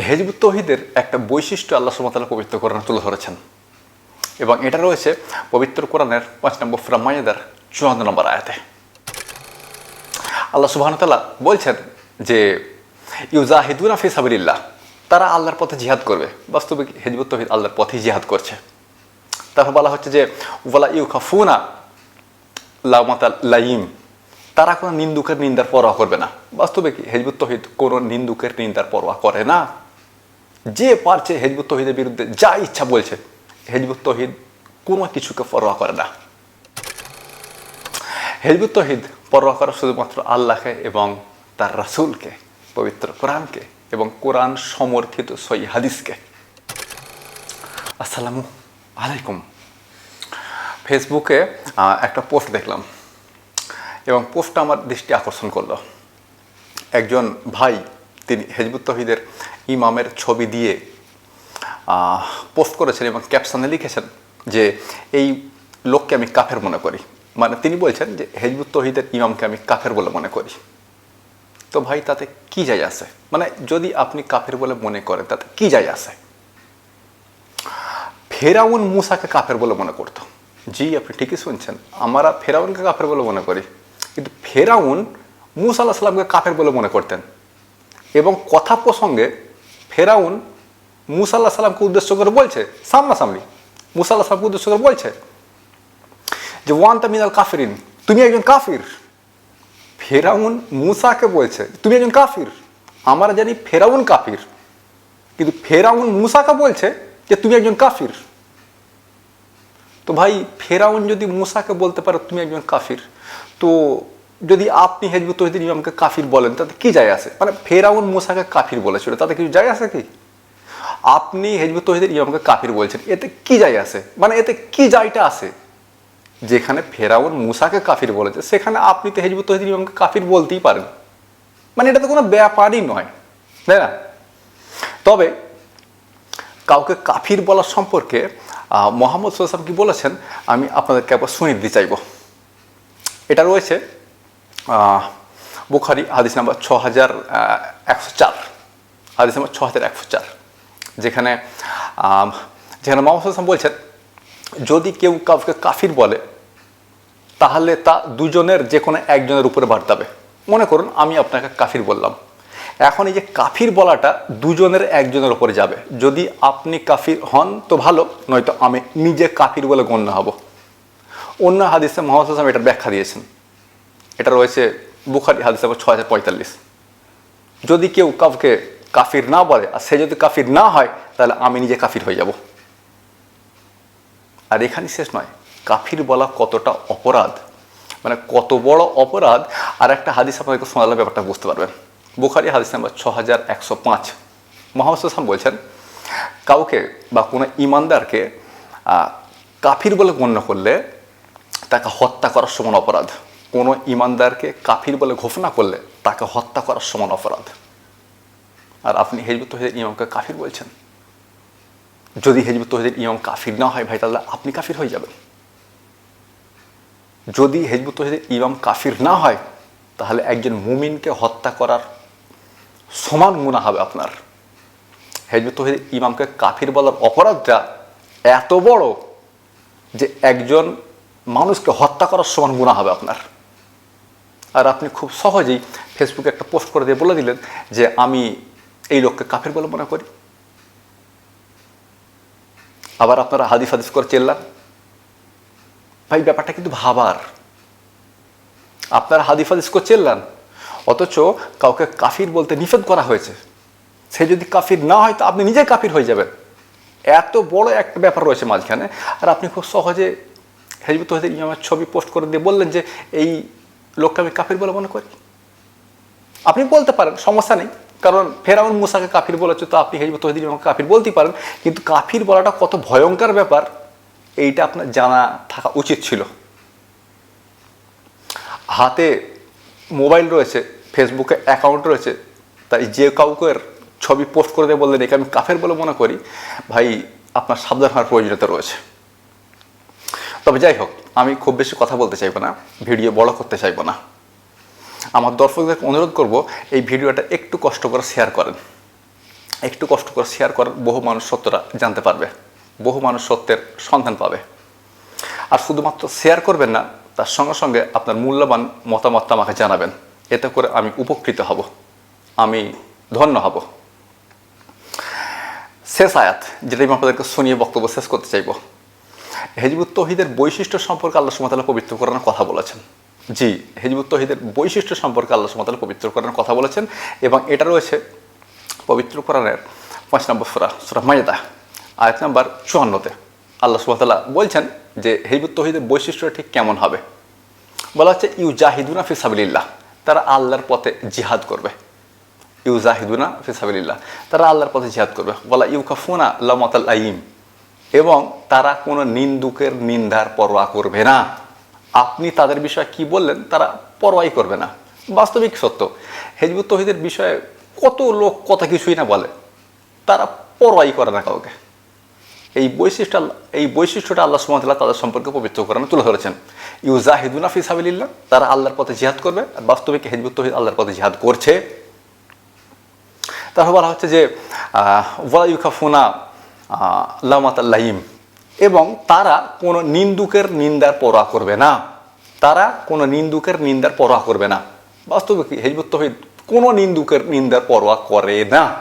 হেজবুত তহিদের একটা বৈশিষ্ট্য আল্লাহ সুমতাল্লাহ পবিত্র কোরআন তুলে ধরেছেন। এবং এটা রয়েছে পবিত্র কোরআনের পাঁচ নম্বর ফ্রামাইদার চুয়ান্ন নম্বর আয়াতে। আল্লাহ সুবাহতাল্লাহ বলছেন যে, ইউজাহিদুনা ফি সাবিল্লাহ তারা আল্লাহর পথে জিহাদ করবে। বাস্তবিক হেজবুত তহিদ আল্লাহর পথেই জিহাদ করছে। তারপর বলা হচ্ছে যে, ওয়ালা ইউ খাফুনা লামাতা লাইম, তারা কোনো নিন্দুকের নিন্দার পরোয়া করবে না। বাস্তবে কি হেজবুত তহিদ কোনো নিন্দুকের নিন্দার পরোয়া করে না। যে পারছে হেজবুত তহিদের বিরুদ্ধে যা ইচ্ছা বলছে, হেজবুত তহিদ কোনো কিছুকে পরোয়া করে না। হেজবুত তহিদ পরোয়া করে শুধুমাত্র আল্লাহকে এবং তার রাসুলকে, পবিত্র কোরআনকে এবং কোরআন সমর্থিত সই হাদিসকে। আসসালামু আলাইকুম। ফেসবুকে একটা পোস্ট দেখলাম এবং পোস্টটা আমার দৃষ্টি আকর্ষণ করল। একজন ভাই তিনি হেজবুত তহিদের ইমামের ছবি দিয়ে পোস্ট করেছেন এবং ক্যাপশনে লিখেছেন যে, এই লোককে আমি কাফের মনে করি। মানে তিনি বলছেন যে, হেজবুত তহিদের ইমামকে আমি কাফের বলে মনে করি। তো ভাই, তাতে কি যায় আসে মানে যদি আপনি কাফের বলে মনে করেন, তাতে কি যায় আসে ফেরাউন মুসাকে কাফের বলে মনে করতো। জি, আপনি ঠিকই শুনছেন। আমরা ফেরাউনকে কাফের বলে মনে করি। কিন্তু ফেরাউন মুসা আল্লাহ সাল্লামকে কাফের বলে মনে করতেন। এবং কথা প্রসঙ্গে ফেরাউন মুসা আল্লাহ সাল্লামকে উদ্দেশ্য করে বলছে, সামনাসামনি মুসা আল্লাহ সাল্লামকে উদ্দেশ্য করে বলছে যে ওয়ান তামিনাল কাফিরিন, তুমি একজন কাফির। ফেরাউন মুসাকে বলছে, তুমি একজন কাফির, আমরা জানি ফেরাউন কাফির। কিন্তু ফেরাউন মুসাকে বলছে যে, তুমি একজন কাফির। তো ভাই, ফেরাউন যদি মুসাকে বলতে পারো, তুমি একজন কাফির, তো যদি আপনি হেজবুত তহিদিন ইমামকে কাফির বলেন, তাতে কি যায় আসে মানে ফেরাউন মুসাকে কাফির বলেছিল, তাতে কিছু যায় আসে কি? আপনি হেজবুত তহিদিন ইমামকে কাফির বলছেন, এতে কি যায় আসে মানে এতে কি যায়টা আসে যেখানে ফেরাউন মুসাকে কাফির বলেছে, সেখানে আপনি তো হেজবুত তহিদিন ইমামকে কাফির বলতেই পারেন। মানে এটা তো কোনো ব্যাপারই নয়, তাই না? তবে কাউকে কাফির বলার সম্পর্কে মোহাম্মদ সাল্লাম কি বলেছেন? আমি আপনাদেরকে একবার শুনিয়ে দিতে চাইব। এটা রয়েছে বুখারি, হাদিস নাম্বার ছ হাজার একশো চার। হাদিস নাম্বার ছ হাজার একশো চার। যেখানে যেখানে মোহাম্মদ বলছেন, যদি কেউ কাউকে কাফির বলে, তাহলে তা দুজনের যে কোনো একজনের উপরে বার্তাবে মনে করুন, আমি আপনাকে কাফির বললাম। এখন এই যে কাফির বলাটা দুজনের একজনের উপরে যাবে। যদি আপনি কাফির হন, তো ভালো, নয়তো আমি নিজে কাফির বলে গণ্য হব। অন্য হাদিসে মোহাম্মদ হাসান এটার ব্যাখ্যা দিয়েছেন। এটা রয়েছে বুখারি হাদিস নম্বর ছ হাজার পঁয়তাল্লিশ। যদি কেউ কাউকে কাফির না বলে, আর সে যদি কাফির না হয়, তাহলে আমি নিজে কাফির হয়ে যাব। আর এখানে শেষ নয়, কাফির বলা কতটা অপরাধ? মানে কত বড় অপরাধ? আর একটা হাদিস আপনাদেরকে শোনালে ব্যাপারটা বুঝতে পারবেন। বুখারি হাদিস নাম্বার ছ হাজার একশো পাঁচ। মোহাম্মদ হাসান বলছেন, কাউকে বা কোনো ইমানদারকে কাফির বলে গণ্য করলে তাকে হত্যা করার সমান অপরাধ। কোনো ইমানদারকে কাফির বলে ঘোষণা করলে তাকে হত্যা করার সমান অপরাধ। আর আপনি হেজবুত তহিদের ইমামকে কাফির বলছেন? যদি হেজবুত তহিদের ইমাম কাফির না হয় ভাই, তাহলে আপনি কাফির হয়ে যাবেন। যদি হেজবুত তহিদের ইমাম কাফির না হয়, তাহলে একজন মুমিনকে হত্যা করার সমান গুণা হবে আপনার। হেজবুত তহিদের ইমামকে কাফির বলার অপরাধটা এত বড় যে একজন মানুষকে হত্যা করার সমান গুণা হবে আপনার। আর আপনি খুব সহজেই ফেসবুকে একটা পোস্ট করে দিয়ে বলে দিলেন যে আমি এই লোককে কাফির বলে মনে করি। আবার আপনারা হাদিস হাদিস করে চেল্লান। ভাই, ব্যাপারটা কিন্তু ভাবার। আপনারা হাদিস হাদিস করে চেল্লান। অথচ কাউকে কাফির বলতে নিষেধ করা হয়েছে। সে যদি কাফির না হয়, তো আপনি নিজে কাফির হয়ে যাবেন। এত বড় একটা ব্যাপার রয়েছে মাঝখানে। আর আপনি খুব সহজে হেজবুত তহিদের ইমামের ছবি পোস্ট করে দিয়ে বললেন যে এই লোককে আমি কাফির বলে মনে করি। আপনি বলতে পারেন, সমস্যা নেই। কারণ ফেরাউন মুসাকে কাফির বলেছে, তো আপনি হেজবুত তহিদিন আমাকে কাফির বলতেই পারেন। কিন্তু কাফির বলাটা কত ভয়ঙ্কর ব্যাপার, এইটা আপনার জানা থাকা উচিত ছিল। হাতে মোবাইল রয়েছে, ফেসবুকে অ্যাকাউন্ট রয়েছে, তাই যে কাউকে ছবি পোস্ট করে দিয়ে বললেন, একে আমি কাফের বলে মনে করি, ভাই, আপনার সাবধান হওয়ার প্রয়োজনীয়তা রয়েছে। তবে যাই হোক আমি খুব বেশি কথা বলতে চাইব না, ভিডিও বড় করতে চাইব না। আমার দর্শকদেরকে অনুরোধ করব, এই ভিডিওটা একটু কষ্ট করে শেয়ার করেন। একটু কষ্ট করে শেয়ার করার বহু মানুষ সত্যটা জানতে পারবে, বহু মানুষ সত্যের সন্ধান পাবে। আর শুধুমাত্র শেয়ার করবেন না, তার সঙ্গে সঙ্গে আপনার মূল্যবান মতামতটা আমাকে জানাবেন। এতে করে আমি উপকৃত হব, আমি ধন্য হব। শেষ আয়াত, যেটা আমি আপনাদেরকে শুনিয়ে বক্তব্য শেষ করতে চাইব। হেজবুত তহিদের বৈশিষ্ট্য সম্পর্কে আল্লাহ সুমতাল্লাহ পবিত্র করানোর কথা বলেছেন। জি, হেজবুত তহিদের বৈশিষ্ট্য সম্পর্কে আল্লাহ সুমতাল্লাহ পবিত্র করানোর কথা বলেছেন এবং এটা রয়েছে পবিত্র কোরআনের পাঁচ নম্বর সুরা সুরা মায়েদা আয়াত নাম্বার চুয়ান্নতে আল্লাহ সুমতাল্লাহ বলছেন যে হেজবুত তহিদের বৈশিষ্ট্যটা ঠিক কেমন হবে? বলা হচ্ছে ইউ জাহিদুনা ফিসাবিল্লাহ তারা আল্লাহর পথে জিহাদ করবে। ইউ জাহিদুনা ফিসাবিল্লাহ তারা আল্লাহর পথে জিহাদ করবে। বলা ইউ কাফুনা লামাতাল আইম এবং তারা কোনো নিন্দুকের নিন্দার পরোয়া করবে না। আপনি তাদের বিষয়ে কি বললেন, তারা পরোয়াই করবে না। বাস্তবিক সত্য। হেজবুত তহিদের বিষয়ে কত লোক কথা কিছুই না বলে। তারা পরোয়াই করে না কাউকে। এই বৈশিষ্ট্য এই বৈশিষ্ট্যটা আল্লাহ সুমতাল্লাহ তাদের সম্পর্কে পবিত্র করানো তুলে ধরেছেন। ইউজাহিদুনা ফিসাবিল্লাহ তারা আল্লাহর পথে জিহাদ করবে। আর বাস্তবিক হেজবুত তহিদ আল্লাহর পথে জিহাদ করছে। তারপর বলা হচ্ছে যে ওয়ালা ইউকাফুনা লামাত আল্লাহিম। এবং তারা কোনো নিন্দুকের নিন্দার পরোয়া করবে না। তারা কোনো নিন্দুকের নিন্দার পরোয়া করবে না। বাস্তবে হেজবুত তহিদ কোনো নিন্দুকের নিন্দার পরোয়া করে না।